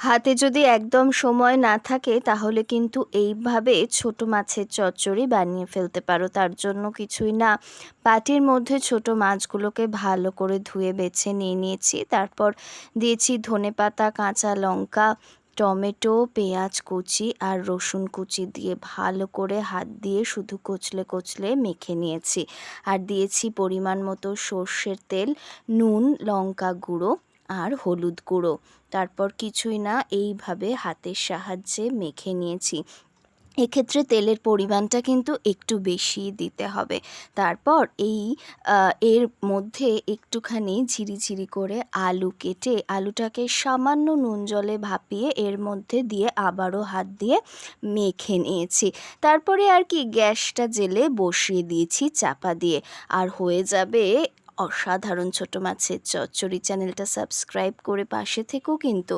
হাতে যদি একদম সময় না থাকে, তাহলে কিন্তু এইভাবে ছোট মাছের চচ্চড়ি বানিয়ে ফেলতে পারো। তার জন্য কিছুই না। বাটির মধ্যে ছোট মাছগুলোকে ভালো করে ধুয়ে বেছে নিয়ে নিয়েছি। তারপর দিয়েছি ধনেপাতা কাঁচা লঙ্কা, টমেটো, পেঁয়াজ কুচি আর রসুন কুচি দিয়ে ভালো করে হাত দিয়ে শুধু কচলে কচলে মেখে নিয়েছি। আর দিয়েছি পরিমাণ মতো সর্ষের তেল, নুন, লঙ্কা গুঁড়ো আর হলুদ গুঁড়ো। তারপর কিছুই না, এইভাবে হাতের সাহায্যে মেখে নিয়েছি। এক্ষেত্রে তেলের পরিমাণটা কিন্তু একটু বেশি দিতে হবে। তারপর এই এর মধ্যে একটুখানি ঝিরিঝিরি করে আলু কেটে, আলুটাকে সামান্য নুন জলে ভাপিয়ে এর মধ্যে দিয়ে আবারও হাত দিয়ে মেখে নিয়েছি। তারপরে আর কি গ্যাসটা জেলে বসিয়ে দিয়েছি চাপা দিয়ে। আর হয়ে যাবে অসাধারণ ছোট মাছের চচ্চড়ি চ্যানেলটা সাবস্ক্রাইব করে পাশে থেকেও কিন্তু